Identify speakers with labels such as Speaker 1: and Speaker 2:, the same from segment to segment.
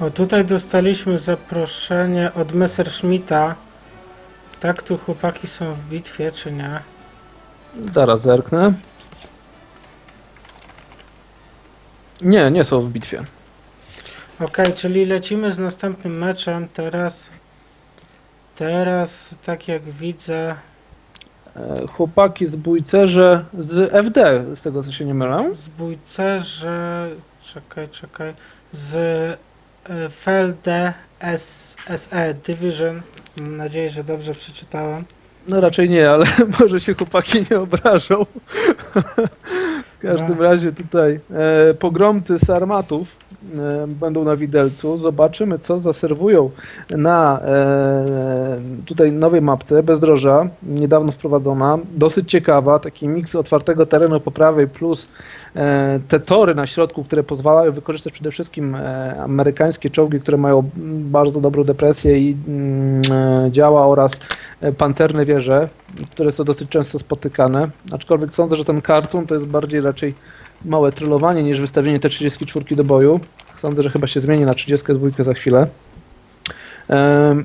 Speaker 1: O, tutaj dostaliśmy zaproszenie od Messerschmitta. Tak, tu chłopaki są w bitwie, czy nie?
Speaker 2: Zaraz zerknę. Nie, nie są w bitwie.
Speaker 1: Okej, czyli lecimy z następnym meczem. Teraz, teraz, tak jak widzę,
Speaker 2: E, Chłopaki z Bójcerze z FD, z tego co się nie mylę.
Speaker 1: zbójcerze, czekaj, czekaj, z e, Felde S, SE Division. Mam nadzieję, że dobrze przeczytałem.
Speaker 2: No raczej nie, ale może się chłopaki nie obrażą. w każdym
Speaker 1: No.
Speaker 2: razie tutaj e, pogromcy z armatów e, będą na widelcu. Zobaczymy, co zaserwują na e, tutaj nowej mapce bezdroża, niedawno wprowadzona. Dosyć ciekawa, taki miks otwartego terenu po prawej plus e, te tory na środku, które pozwalają wykorzystać przede wszystkim e, amerykańskie czołgi, które mają bardzo dobrą depresję i mm, e, działa oraz e, pancerne wieże, które są dosyć często spotykane. Aczkolwiek sądzę, że ten kartun to jest bardziej raczej małe trollowanie niż wystawienie te 34 do boju. Sądzę, że chyba się zmieni na 32 za chwilę.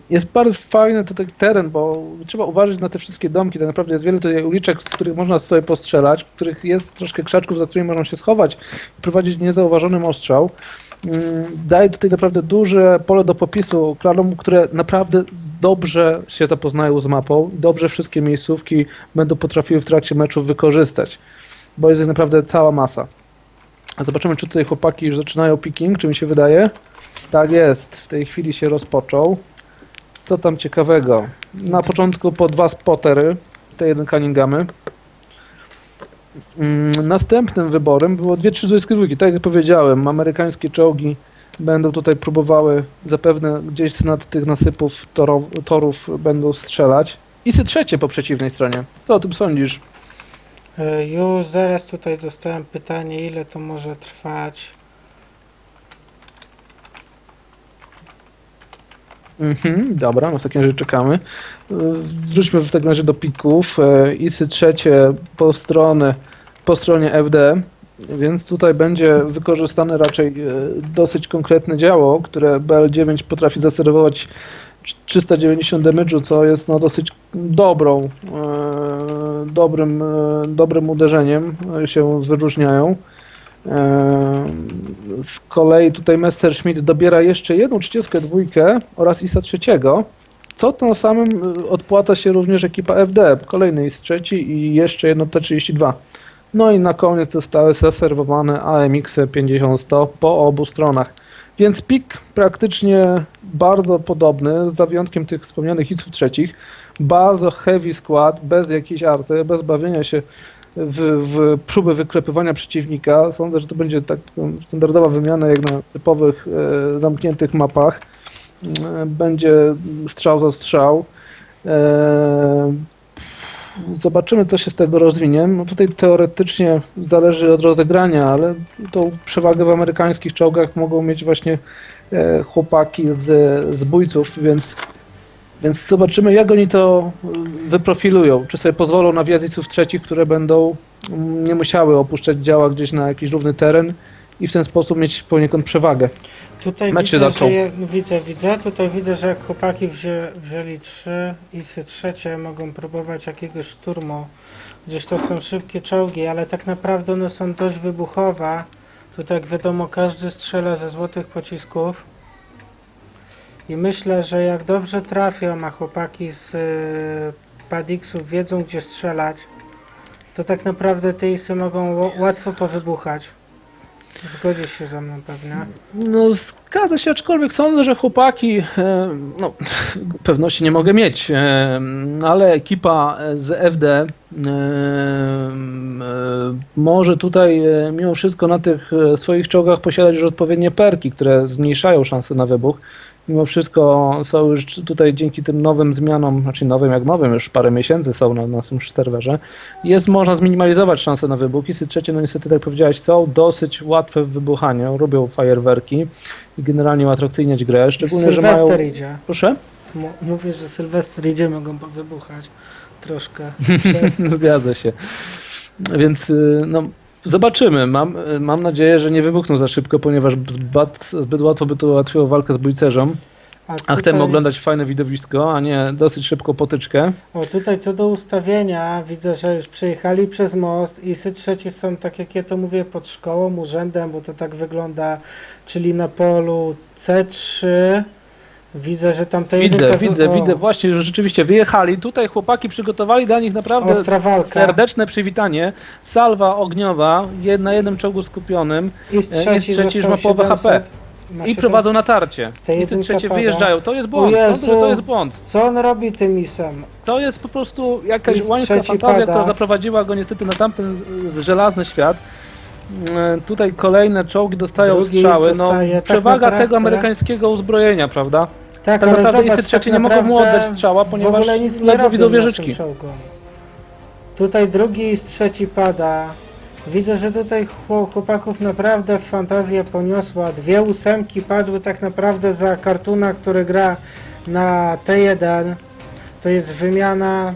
Speaker 2: Jest bardzo fajny tutaj teren, bo trzeba uważać na te wszystkie domki. Tak naprawdę jest wiele tutaj uliczek, z których można sobie postrzelać, w których jest troszkę krzaczków, za którymi można się schować prowadzić niezauważonym ostrzał. Mm, Daje tutaj naprawdę duże pole do popisu klanom, które naprawdę dobrze się zapoznają z mapą, dobrze wszystkie miejscówki będą potrafiły w trakcie meczu wykorzystać, bo jest ich naprawdę cała masa. A zobaczymy, czy tutaj chłopaki już zaczynają picking, czy mi się wydaje. Tak jest, w tej chwili się rozpoczął. Co tam ciekawego? Na początku po dwa spotery, te jeden Cunninghamy. Mm, Następnym wyborem było dwie 32. Tak jak powiedziałem, amerykańskie czołgi będą tutaj próbowały zapewne gdzieś nad tych nasypów toro, torów będą strzelać. I sy trzecie po przeciwnej stronie. Co o tym sądzisz?
Speaker 1: E, Już zaraz tutaj dostałem pytanie, ile to może trwać.
Speaker 2: Mhm, dobra, no w takim razie czekamy. Y, Wróćmy w takim razie do pików. E, ISY trzecie po, strony, po stronie FD, więc tutaj będzie wykorzystane raczej e, dosyć konkretne działo, które BL9 potrafi zaserwować 390 damage'u, co jest no dosyć dobrą, e, dobrym, e, dobrym uderzeniem, e, się wyróżniają. E, Z kolei tutaj Messerschmitt dobiera jeszcze jedną 32 oraz ISA trzeciego, co tym samym y, odpłaca się również ekipa FD, kolejny IS trzeci i jeszcze jedno T32. No i na koniec zostały zaserwowane AMX 50-100 po obu stronach. Więc pik praktycznie bardzo podobny, za wyjątkiem tych wspomnianych ISów trzecich. Bardzo heavy skład, bez jakiejś arty, bez bawienia się w, w próbę wyklepywania przeciwnika. Sądzę, że to będzie tak um, standardowa wymiana jak na typowych e, zamkniętych mapach. E, będzie strzał za strzał. E, zobaczymy, co się z tego rozwinie. No tutaj teoretycznie zależy od rozegrania, ale tą przewagę w amerykańskich czołgach mogą mieć właśnie e, chłopaki z, z bójców, więc więc zobaczymy, jak oni to y, wyprofilują. Czy sobie pozwolą na wjazdiców trzecich, które będą mm, nie musiały opuszczać działa gdzieś na jakiś równy teren i w ten sposób mieć poniekąd przewagę.
Speaker 1: Tutaj widzę,
Speaker 2: zaczął.
Speaker 1: że je, widzę, widzę. Tutaj widzę, że jak chłopaki wzię, wzięli trzy isy trzecie, mogą próbować jakiegoś szturmu. Gdzieś to są szybkie czołgi, ale tak naprawdę one są dość wybuchowe. Tutaj jak wiadomo, każdy strzela ze złotych pocisków. I myślę, że jak dobrze trafią, a chłopaki z y, Padixów wiedzą gdzie strzelać, to tak naprawdę te isy mogą łatwo powybuchać. Zgodzisz się ze mną pewnie.
Speaker 2: No zgadza się, aczkolwiek sądzę, że chłopaki, e, no pewności nie mogę mieć, e, ale ekipa z FD e, może tutaj mimo wszystko na tych swoich czołgach posiadać już odpowiednie perki, które zmniejszają szanse na wybuch. Mimo wszystko są już tutaj dzięki tym nowym zmianom, znaczy nowym jak nowym, już parę miesięcy są na naszym serwerze, jest można zminimalizować szanse na wybuch. I trzecie, no niestety, tak jak powiedziałeś, są dosyć łatwe w wybuchaniu, robią fajerwerki i generalnie atrakcyjniać grę, szczególnie, że mają...
Speaker 1: Sylwester idzie.
Speaker 2: Proszę?
Speaker 1: M- Mówię, że Sylwester idzie, mogą wybuchać troszkę.
Speaker 2: Zgadza się. Więc y, no, Zobaczymy. Mam, mam nadzieję, że nie wybuchną za szybko, ponieważ zbyt, zbyt łatwo by to ułatwiło walkę z bójcerzą. A
Speaker 1: tutaj,
Speaker 2: chcemy oglądać fajne widowisko, a nie dosyć szybko potyczkę.
Speaker 1: O, tutaj co do ustawienia, widzę, że już przejechali przez most i sy trzeci są, tak jak ja to mówię, pod szkołą, urzędem, bo to tak wygląda, czyli na polu C3. Widzę, że tam ta
Speaker 2: Widzę, widzę,
Speaker 1: o,
Speaker 2: widzę właśnie, że rzeczywiście wyjechali. Tutaj chłopaki przygotowali dla nich naprawdę
Speaker 1: Ostra walka.
Speaker 2: serdeczne przywitanie. Salwa ogniowa jed- na jednym czołgu skupionym
Speaker 1: I z trzeci,
Speaker 2: i trzeci już ma połowę
Speaker 1: 700,
Speaker 2: HP. i
Speaker 1: 700.
Speaker 2: prowadzą natarcie.
Speaker 1: Ta
Speaker 2: I te trzecie
Speaker 1: pada.
Speaker 2: wyjeżdżają. To jest błąd. Sądzę, że to jest błąd.
Speaker 1: Co on robi tym isem?
Speaker 2: To jest po prostu jakaś łańska fantazja,
Speaker 1: pada.
Speaker 2: która zaprowadziła go niestety na tamten żelazny świat. Mm, Tutaj kolejne czołgi dostają
Speaker 1: Drugi
Speaker 2: strzały. No,
Speaker 1: dostaje, tak
Speaker 2: przewaga
Speaker 1: naprawdę-
Speaker 2: tego amerykańskiego uzbrojenia, prawda?
Speaker 1: Tak,
Speaker 2: Tak
Speaker 1: ale
Speaker 2: naprawdę
Speaker 1: zobacz,
Speaker 2: ISy trzeci
Speaker 1: tak
Speaker 2: nie mogą mu oddać strzała,
Speaker 1: w
Speaker 2: ponieważ
Speaker 1: ogóle nic nie
Speaker 2: widzą wieżyczki.
Speaker 1: Tutaj drugi i trzeci pada. Widzę, że tutaj chło- chłopaków naprawdę fantazja poniosła. Dwie ósemki padły tak naprawdę za kartuna, który gra na T1. To jest wymiana,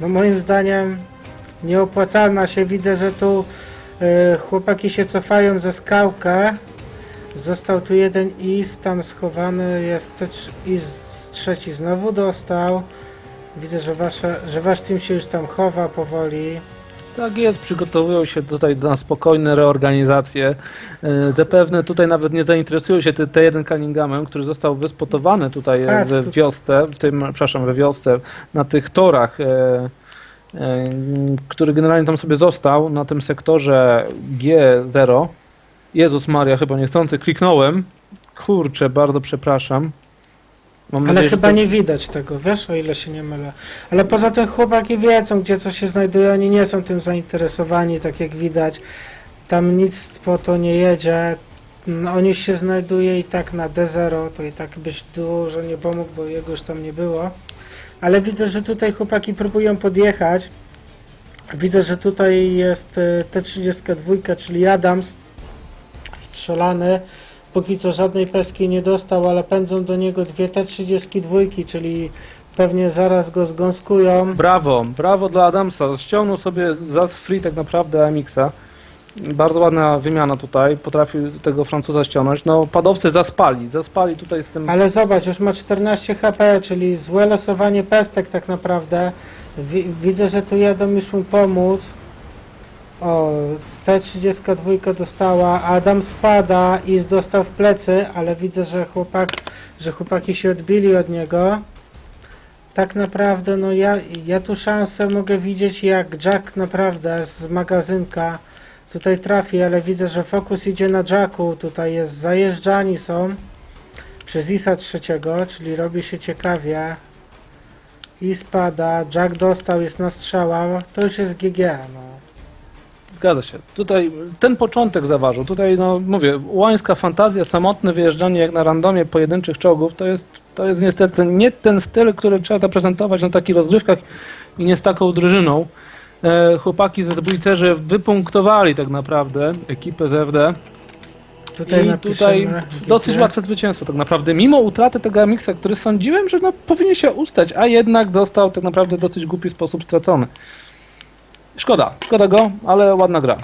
Speaker 1: no moim zdaniem, nieopłacalna się. Widzę, że tu y, chłopaki się cofają ze skałkę. Został tu jeden is, tam schowany jest też is trzeci znowu dostał. Widzę, że, wasze, że wasz team się już tam chowa powoli.
Speaker 2: Tak jest, przygotowują się tutaj na spokojne reorganizacje. E, Zapewne tutaj nawet nie zainteresują się ty- T1 Cunninghamem, który został wyspotowany tutaj
Speaker 1: Patrz,
Speaker 2: w wiosce, w tym, przepraszam, we wiosce, na tych torach, e, e, który generalnie tam sobie został, na tym sektorze G0. Jezus Maria, chyba niechcący kliknąłem. Kurczę, bardzo przepraszam. Mam
Speaker 1: Ale
Speaker 2: nadzieję, że
Speaker 1: chyba
Speaker 2: to-
Speaker 1: nie widać tego, wiesz, o ile się nie mylę. Ale poza tym chłopaki wiedzą, gdzie co się znajduje, oni nie są tym zainteresowani, tak jak widać. Tam nic po to nie jedzie. No, on już się znajduje i tak na D0, to i tak byś dużo nie pomógł, bo jego już tam nie było. Ale widzę, że tutaj chłopaki próbują podjechać. Widzę, że tutaj jest y, T32, czyli Adams strzelany. Póki co żadnej peski nie dostał, ale pędzą do niego dwie T32, czyli pewnie zaraz go zgąskują.
Speaker 2: Brawo, brawo dla Adamsa. Ściągnął sobie za free tak naprawdę AMX-a. Bardzo ładna wymiana tutaj. Potrafił tego Francuza ściągnąć. No, padowcy zaspali. Zaspali tutaj z tym.
Speaker 1: Ale zobacz, już ma 14 HP, czyli złe losowanie pestek tak naprawdę. Wi- widzę, że tu jadą już mu pomóc. O, T32 dostała, Adam spada i dostał w plecy, ale widzę, że chłopak, że chłopaki się odbili od niego. Tak naprawdę, no ja, ja tu szansę mogę widzieć jak Jack naprawdę z magazynka tutaj trafi, ale widzę, że fokus idzie na Jacku, tutaj jest zajeżdżani są przez Isa trzeciego, czyli robi się ciekawie. I spada, Jack dostał, jest na strzała, to już jest GG, no.
Speaker 2: Zgadza się. Tutaj ten początek zaważył. Tutaj, no mówię, łańska fantazja, samotne wyjeżdżanie jak na randomie pojedynczych czołgów, to jest, to jest niestety nie ten styl, który trzeba zaprezentować na takich rozgrywkach i nie z taką drużyną. E, chłopaki ze zbójcerzy wypunktowali tak naprawdę ekipę z FD.
Speaker 1: Tutaj
Speaker 2: I tutaj dosyć łatwe zwycięstwo tak naprawdę. Mimo utraty tego Amixa, który sądziłem, że no, powinien się ustać, a jednak został tak naprawdę w dosyć głupi sposób stracony. Szkoda, szkoda go, ale ładna gra.